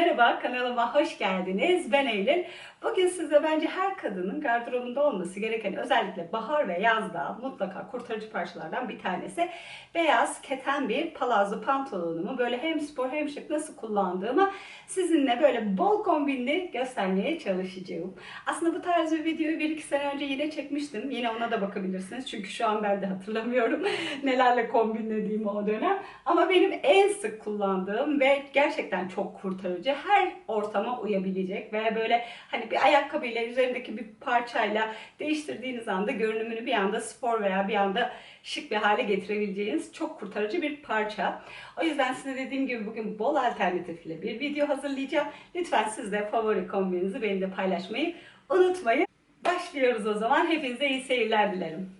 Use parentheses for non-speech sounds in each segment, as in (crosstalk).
tener merhaba kanalıma hoş geldiniz. Ben Eylül. Bugün size bence her kadının gardırobunda olması gereken özellikle bahar ve yazda mutlaka kurtarıcı parçalardan bir tanesi. Beyaz keten bir palazzo pantolonumu böyle hem spor hem şık nasıl kullandığımı sizinle böyle bol kombinli göstermeye çalışacağım. Aslında bu tarz bir videoyu bir iki sene önce yine çekmiştim. Yine ona da bakabilirsiniz. Çünkü şu an ben de hatırlamıyorum (laughs) nelerle kombinlediğimi o dönem. Ama benim en sık kullandığım ve gerçekten çok kurtarıcı, her ortama uyabilecek ve böyle hani bir ayakkabıyla üzerindeki bir parçayla değiştirdiğiniz anda görünümünü bir anda spor veya bir anda şık bir hale getirebileceğiniz çok kurtarıcı bir parça. O yüzden size dediğim gibi bugün bol alternatifle bir video hazırlayacağım. Lütfen siz de favori kombinizi benimle paylaşmayı unutmayın. Başlıyoruz o zaman. Hepinize iyi seyirler dilerim.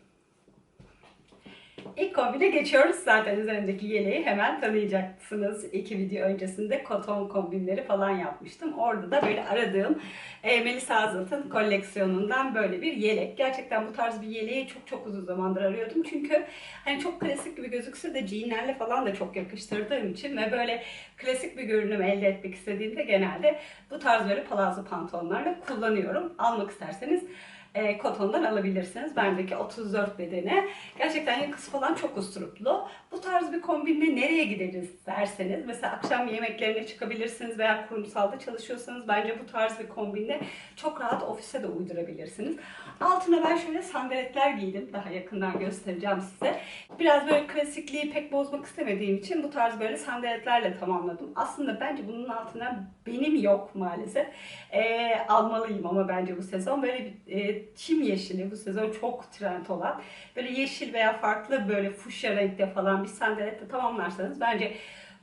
İlk kombine geçiyoruz. Zaten üzerindeki yeleği hemen tanıyacaksınız. İki video öncesinde koton kombinleri falan yapmıştım. Orada da böyle aradığım e, Melisa Azat'ın koleksiyonundan böyle bir yelek. Gerçekten bu tarz bir yeleği çok çok uzun zamandır arıyordum. Çünkü hani çok klasik gibi gözükse de jeanlerle falan da çok yakıştırdığım için ve böyle klasik bir görünüm elde etmek istediğimde genelde bu tarz böyle palazzo pantolonlarla kullanıyorum. Almak isterseniz e, kotondan alabilirsiniz. Bendeki 34 bedeni. Gerçekten yakısı falan çok usturuplu. Bu tarz bir kombinle nereye gideriz derseniz mesela akşam yemeklerine çıkabilirsiniz veya kurumsalda çalışıyorsanız bence bu tarz bir kombinle çok rahat ofise de uydurabilirsiniz. Altına ben şöyle sandaletler giydim. Daha yakından göstereceğim size. Biraz böyle klasikliği pek bozmak istemediğim için bu tarz böyle sandaletlerle tamamladım. Aslında bence bunun altına benim yok maalesef. E, almalıyım ama bence bu sezon böyle bir e, çim yeşili bu sezon çok trend olan böyle yeşil veya farklı böyle fuşya renkte falan bir sandaletle tamamlarsanız bence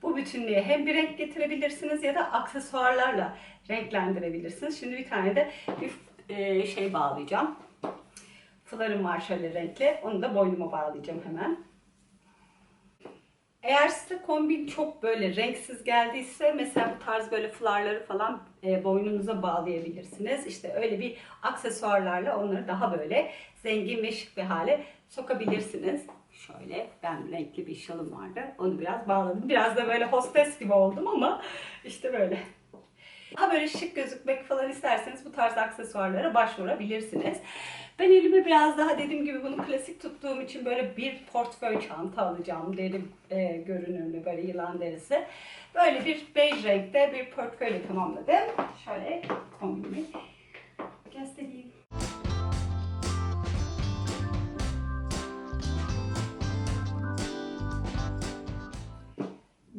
bu bütünlüğe hem bir renk getirebilirsiniz ya da aksesuarlarla renklendirebilirsiniz. Şimdi bir tane de bir e, şey bağlayacağım. Fularım var şöyle renkli. Onu da boynuma bağlayacağım hemen. Eğer size kombin çok böyle renksiz geldiyse mesela bu tarz böyle fularları falan e, boynunuza bağlayabilirsiniz. İşte öyle bir aksesuarlarla onları daha böyle zengin ve şık bir hale sokabilirsiniz. Şöyle ben renkli bir şalım vardı. Onu biraz bağladım. Biraz da böyle hostes gibi oldum ama işte böyle. Daha böyle şık gözükmek falan isterseniz bu tarz aksesuarlara başvurabilirsiniz. Ben elime biraz daha dediğim gibi bunu klasik tuttuğum için böyle bir portföy çanta alacağım derim e, görünümlü böyle yılan derisi. Böyle bir bej renkte bir portföyle tamamladım. Şöyle kombinimi göstereyim.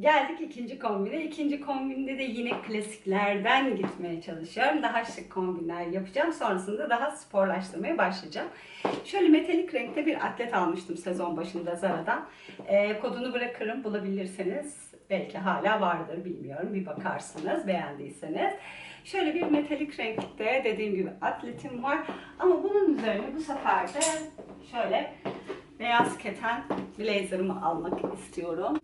Geldik ikinci kombine. İkinci kombinde de yine klasiklerden gitmeye çalışıyorum. Daha şık kombinler yapacağım. Sonrasında daha sporlaştırmaya başlayacağım. Şöyle metalik renkte bir atlet almıştım sezon başında Zara'dan. Ee, kodunu bırakırım bulabilirseniz. Belki hala vardır bilmiyorum. Bir bakarsınız beğendiyseniz. Şöyle bir metalik renkte dediğim gibi atletim var. Ama bunun üzerine bu sefer de şöyle beyaz keten blazerımı almak istiyorum.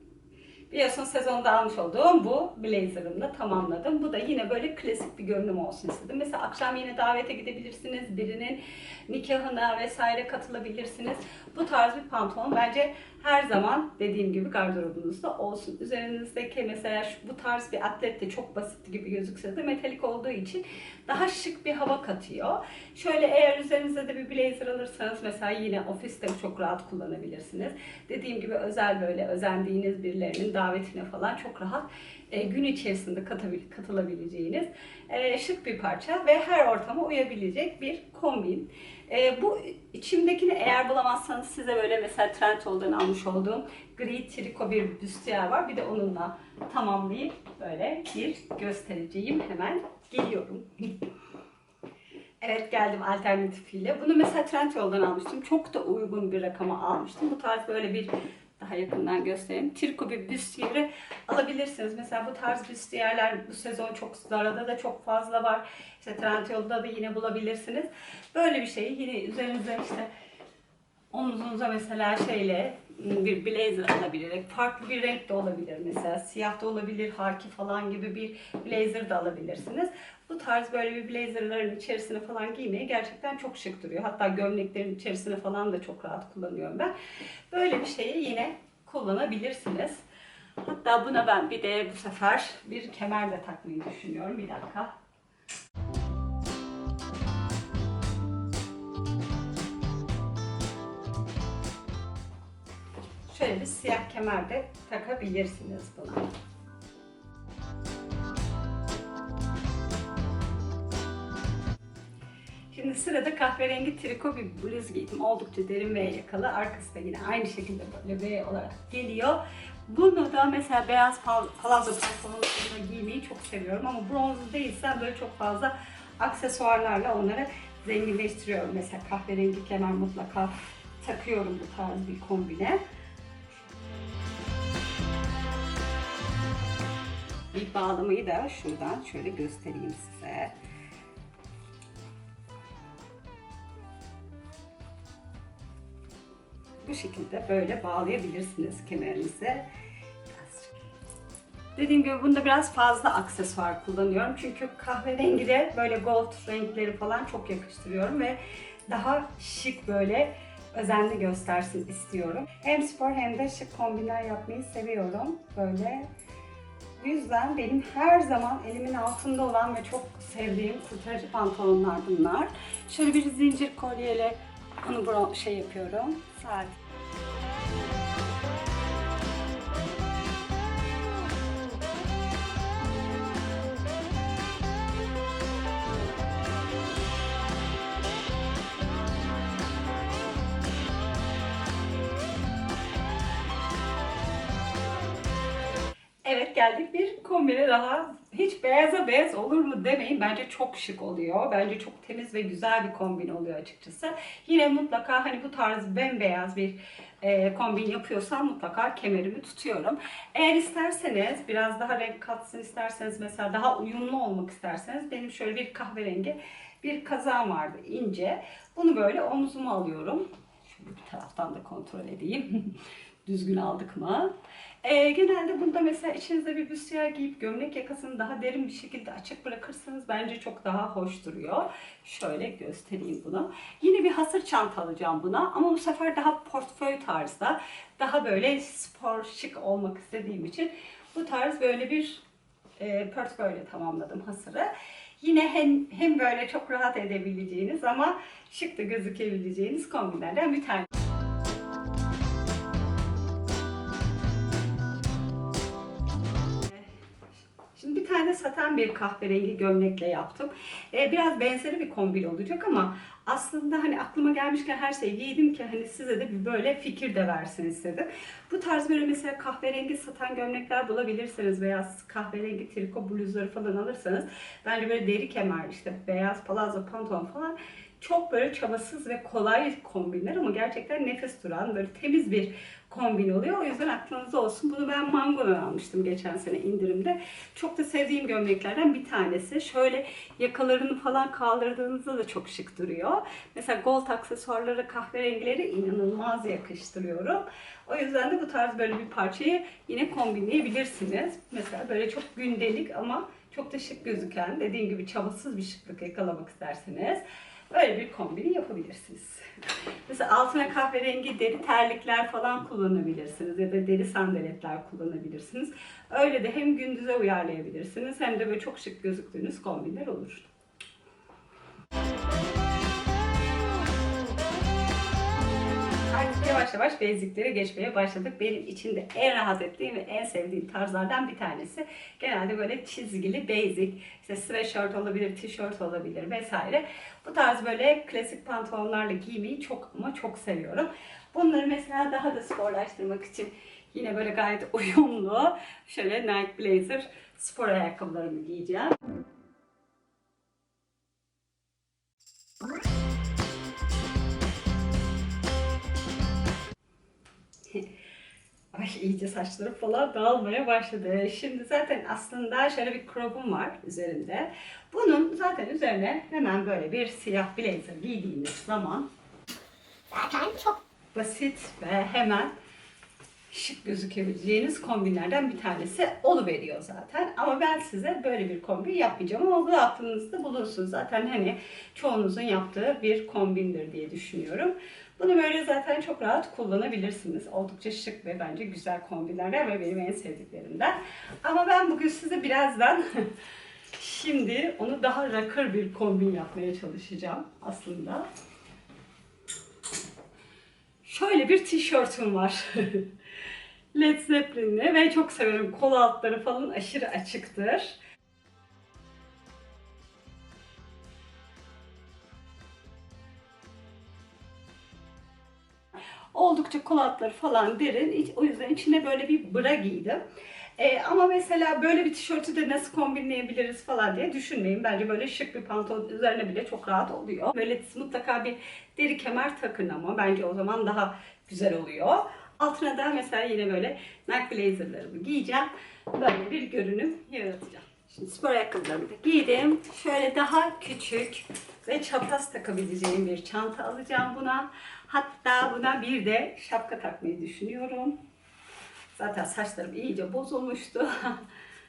Biliyorsun sezonda almış olduğum bu blazerımla tamamladım. Bu da yine böyle klasik bir görünüm olsun istedim. Mesela akşam yine davete gidebilirsiniz. Birinin nikahına vesaire katılabilirsiniz. Bu tarz bir pantolon bence her zaman dediğim gibi gardırobunuzda olsun. Üzerinizdeki mesela şu, bu tarz bir atlet de çok basit gibi gözükse de metalik olduğu için daha şık bir hava katıyor. Şöyle eğer üzerinize de bir blazer alırsanız mesela yine ofiste çok rahat kullanabilirsiniz. Dediğim gibi özel böyle özendiğiniz birilerinin davetine falan çok rahat e, gün içerisinde katılabileceğiniz e, şık bir parça ve her ortama uyabilecek bir kombin. E, bu içimdekini eğer bulamazsanız size böyle mesela Trendyol'dan almış olduğum gri triko bir büstiyer var. Bir de onunla tamamlayıp böyle bir göstereceğim. Hemen geliyorum. Evet geldim alternatifiyle. Bunu mesela Trendyol'dan almıştım. Çok da uygun bir rakama almıştım. Bu tarz böyle bir daha yakından göstereyim. Triko bir büstiyeri alabilirsiniz. Mesela bu tarz büstiyerler bu sezon çok Zara'da da çok fazla var. İşte Trendyol'da da yine bulabilirsiniz. Böyle bir şeyi yine üzerinize işte omuzunuza mesela şeyle bir blazer alabilerek farklı bir renk de olabilir mesela siyah da olabilir haki falan gibi bir blazer da alabilirsiniz. Bu tarz böyle bir blazerların içerisine falan giymeye gerçekten çok şık duruyor. Hatta gömleklerin içerisine falan da çok rahat kullanıyorum ben. Böyle bir şeyi yine kullanabilirsiniz. Hatta buna ben bir de bu sefer bir kemer de takmayı düşünüyorum. Bir dakika. Şöyle bir siyah kemer de takabilirsiniz buna. Şimdi sırada kahverengi triko bir bluz giydim. Oldukça derin ve yakalı. Arkası da yine aynı şekilde böyle V olarak geliyor. Bunu da mesela beyaz pal- palazzo pantolonla giymeyi çok seviyorum. Ama bronzlu değilse böyle çok fazla aksesuarlarla onları zenginleştiriyorum. Mesela kahverengi kemer mutlaka takıyorum bu tarz bir kombine. Bir bağlamayı da şuradan şöyle göstereyim size. Bu şekilde böyle bağlayabilirsiniz kemerinize. Dediğim gibi bunda biraz fazla aksesuar kullanıyorum. Çünkü kahverengi de böyle gold renkleri falan çok yakıştırıyorum ve daha şık böyle özenli göstersin istiyorum. Hem spor hem de şık kombinler yapmayı seviyorum. Böyle bu yüzden benim her zaman elimin altında olan ve çok sevdiğim kurtarıcı pantolonlar bunlar. Şöyle bir zincir kolyeyle bro- şey yapıyorum. Saat. Geldik bir kombine daha. Hiç beyaza beyaz olur mu demeyin. Bence çok şık oluyor. Bence çok temiz ve güzel bir kombin oluyor açıkçası. Yine mutlaka hani bu tarz bembeyaz bir e, kombin yapıyorsam mutlaka kemerimi tutuyorum. Eğer isterseniz biraz daha renk katsın isterseniz mesela daha uyumlu olmak isterseniz benim şöyle bir kahverengi bir kazağım vardı ince. Bunu böyle omzuma alıyorum. Şöyle bir taraftan da kontrol edeyim. (laughs) Düzgün aldık mı? Ee, genelde bunda mesela içinizde bir büstiyer giyip gömlek yakasını daha derin bir şekilde açık bırakırsanız bence çok daha hoş duruyor. Şöyle göstereyim bunu. Yine bir hasır çanta alacağım buna ama bu sefer daha portföy tarzda. Daha böyle spor şık olmak istediğim için bu tarz böyle bir e, portföyle tamamladım hasırı. Yine hem, hem böyle çok rahat edebileceğiniz ama şık da gözükebileceğiniz kombinlerden bir tane. Tane saten bir kahverengi gömlekle yaptım. Ee, biraz benzeri bir kombin olacak ama aslında hani aklıma gelmişken her şeyi giydim ki hani size de bir böyle fikir de versin istedim. Bu tarz böyle mesela kahverengi saten gömlekler bulabilirsiniz veya kahverengi triko bluzları falan alırsanız bence böyle deri kemer işte beyaz palazzo pantolon falan çok böyle çabasız ve kolay kombinler ama gerçekten nefes duran böyle temiz bir kombin oluyor. O yüzden aklınızda olsun. Bunu ben Mango'dan almıştım geçen sene indirimde. Çok da sevdiğim gömleklerden bir tanesi. Şöyle yakalarını falan kaldırdığınızda da çok şık duruyor. Mesela gold aksesuarları, kahverengileri inanılmaz yakıştırıyorum. O yüzden de bu tarz böyle bir parçayı yine kombinleyebilirsiniz. Mesela böyle çok gündelik ama çok da şık gözüken, dediğim gibi çabasız bir şıklık yakalamak isterseniz Böyle bir kombini yapabilirsiniz. (laughs) Mesela altına kahverengi deri terlikler falan kullanabilirsiniz ya da deri sandaletler kullanabilirsiniz. Öyle de hem gündüze uyarlayabilirsiniz hem de böyle çok şık gözüktüğünüz kombinler olur. Yavaş yavaş basiclere geçmeye başladık. Benim için de en rahat ettiğim ve en sevdiğim tarzlardan bir tanesi. Genelde böyle çizgili basic, işte sweatshirt olabilir, tişört olabilir vesaire. Bu tarz böyle klasik pantolonlarla giymeyi çok ama çok seviyorum. Bunları mesela daha da sporlaştırmak için yine böyle gayet (laughs) uyumlu şöyle Nike Blazer spor ayakkabılarımı giyeceğim. Ay iyice saçlarım falan dağılmaya başladı. Şimdi zaten aslında şöyle bir crop'um var üzerinde. Bunun zaten üzerine hemen böyle bir siyah blazer giydiğiniz zaman zaten çok basit ve hemen şık gözükebileceğiniz kombinlerden bir tanesi oluveriyor zaten. Ama ben size böyle bir kombin yapmayacağım ama aklınızda bulunsun. Zaten hani çoğunuzun yaptığı bir kombindir diye düşünüyorum. Bunu böyle zaten çok rahat kullanabilirsiniz. Oldukça şık ve bence güzel kombinlerden ve benim en sevdiklerimden. Ama ben bugün size birazdan (laughs) şimdi onu daha rocker bir kombin yapmaya çalışacağım aslında. Şöyle bir tişörtüm var. (laughs) Led Zeppelin'li ve çok severim. Kol altları falan aşırı açıktır. Oldukça kol altları falan derin. O yüzden içine böyle bir bra giydim. Ee, ama mesela böyle bir tişörtü de nasıl kombinleyebiliriz falan diye düşünmeyin. Bence böyle şık bir pantolon üzerine bile çok rahat oluyor. Böyle mutlaka bir deri kemer takın ama bence o zaman daha güzel oluyor. Altına da mesela yine böyle Nike blazerlarımı giyeceğim. Böyle bir görünüm yaratacağım. Şimdi spor ayakkabılarımı da giydim. Şöyle daha küçük ve çapraz takabileceğim bir çanta alacağım buna. Hatta buna bir de şapka takmayı düşünüyorum. Zaten saçlarım iyice bozulmuştu.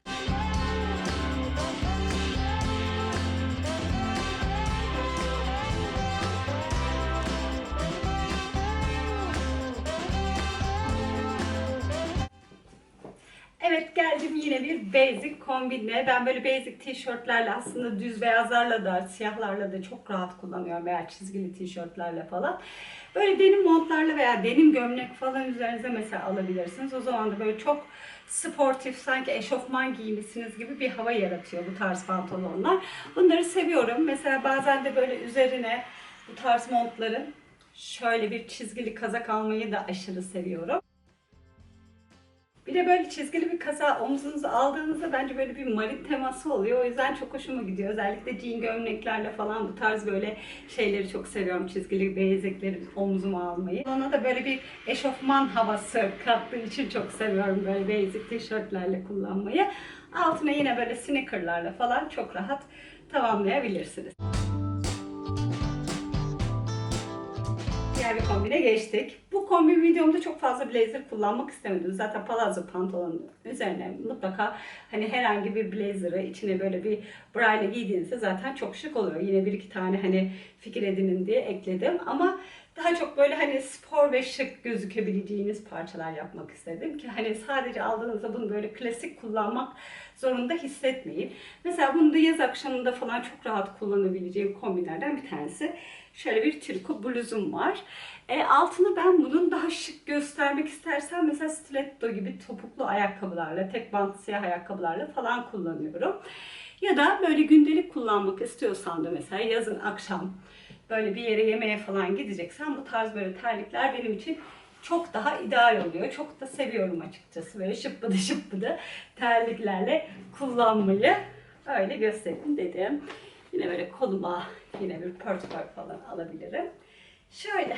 (laughs) Evet geldim yine bir basic kombinle. Ben böyle basic tişörtlerle aslında düz beyazlarla da siyahlarla da çok rahat kullanıyorum veya çizgili tişörtlerle falan. Böyle denim montlarla veya denim gömlek falan üzerinize mesela alabilirsiniz. O zaman da böyle çok sportif sanki eşofman giymişsiniz gibi bir hava yaratıyor bu tarz pantolonlar. Bunları seviyorum. Mesela bazen de böyle üzerine bu tarz montların şöyle bir çizgili kazak almayı da aşırı seviyorum. Bir de böyle çizgili bir kaza omzunuza aldığınızda bence böyle bir marin teması oluyor. O yüzden çok hoşuma gidiyor. Özellikle jean gömleklerle falan bu tarz böyle şeyleri çok seviyorum. Çizgili beyazlıkları omzuma almayı. Ona da böyle bir eşofman havası kattığı için çok seviyorum böyle basic tişörtlerle kullanmayı. Altına yine böyle sneakerlarla falan çok rahat tamamlayabilirsiniz. Kombine geçtik. Bu kombin videomda çok fazla blazer kullanmak istemedim. Zaten palazzo pantolonun üzerine mutlaka hani herhangi bir blazer'ı içine böyle bir bra ile giydiğinizde zaten çok şık oluyor. Yine bir iki tane hani fikir edinin diye ekledim. Ama daha çok böyle hani spor ve şık gözükebileceğiniz parçalar yapmak istedim ki hani sadece aldığınızda bunu böyle klasik kullanmak zorunda hissetmeyin. Mesela bunu da yaz akşamında falan çok rahat kullanabileceğim kombinlerden bir tanesi. Şöyle bir triko bluzum var. E, altını ben bunun daha şık göstermek istersem mesela stiletto gibi topuklu ayakkabılarla, tek bant siyah ayakkabılarla falan kullanıyorum. Ya da böyle gündelik kullanmak istiyorsan da mesela yazın akşam böyle bir yere yemeğe falan gideceksen bu tarz böyle terlikler benim için çok daha ideal oluyor. Çok da seviyorum açıkçası böyle şıppıdı şıppıdı terliklerle kullanmayı. Öyle göstereyim dedim. Yine böyle koluma yine bir portföy falan alabilirim. Şöyle.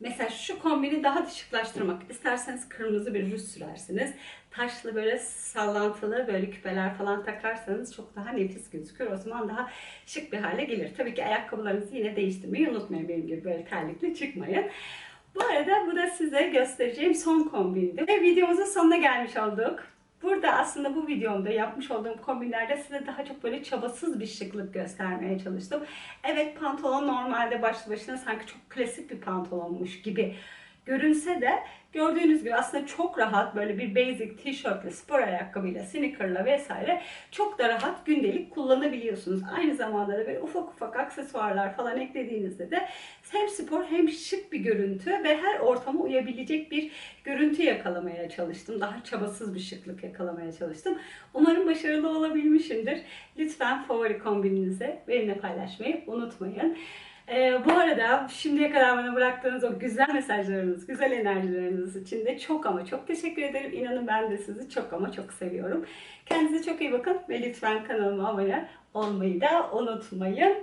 Mesela şu kombini daha da şıklaştırmak isterseniz kırmızı bir ruj sürersiniz. Taşlı böyle sallantılı böyle küpeler falan takarsanız çok daha nefis gözükür. O zaman daha şık bir hale gelir. Tabii ki ayakkabılarınızı yine değiştirmeyi unutmayın. Benim gibi böyle terlikli çıkmayın. Bu arada bu da size göstereceğim son kombindi. Ve videomuzun sonuna gelmiş olduk. Burada aslında bu videomda yapmış olduğum kombinlerde size daha çok böyle çabasız bir şıklık göstermeye çalıştım. Evet pantolon normalde başlı başına sanki çok klasik bir pantolonmuş gibi görünse de gördüğünüz gibi aslında çok rahat böyle bir basic tişörtle, spor ayakkabıyla, sneakerla vesaire çok da rahat gündelik kullanabiliyorsunuz. Aynı zamanda da böyle ufak ufak aksesuarlar falan eklediğinizde de hem spor hem şık bir görüntü ve her ortama uyabilecek bir görüntü yakalamaya çalıştım. Daha çabasız bir şıklık yakalamaya çalıştım. Umarım başarılı olabilmişimdir. Lütfen favori kombininizi benimle paylaşmayı unutmayın. Ee, bu arada şimdiye kadar bana bıraktığınız o güzel mesajlarınız, güzel enerjileriniz için de çok ama çok teşekkür ederim. İnanın ben de sizi çok ama çok seviyorum. Kendinize çok iyi bakın ve lütfen kanalıma abone olmayı da unutmayın.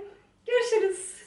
Görüşürüz.